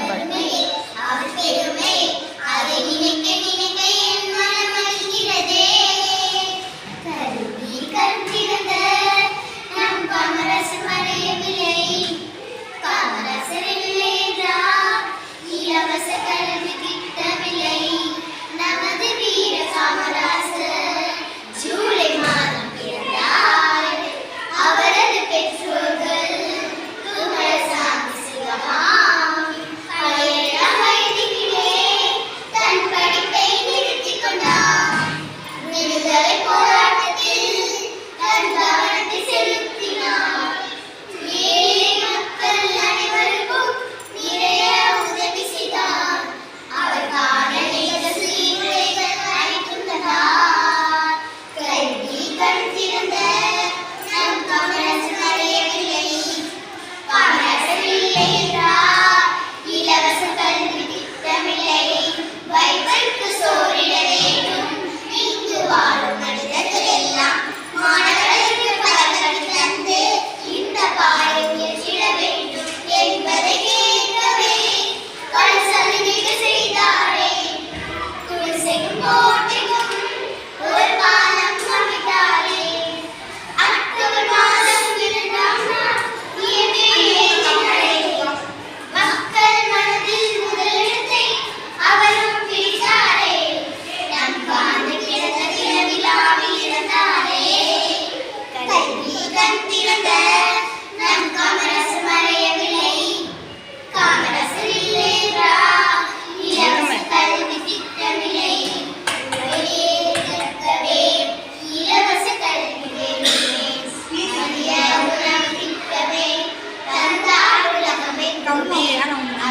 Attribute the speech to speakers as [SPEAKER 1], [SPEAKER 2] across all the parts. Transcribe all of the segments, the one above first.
[SPEAKER 1] அவருமே அவர் பெருமை அதை நினைக்க நினைக்க and then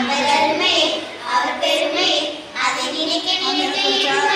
[SPEAKER 1] அவரர்மே அவர் பெருமை அதை நினைக்க நினைக்க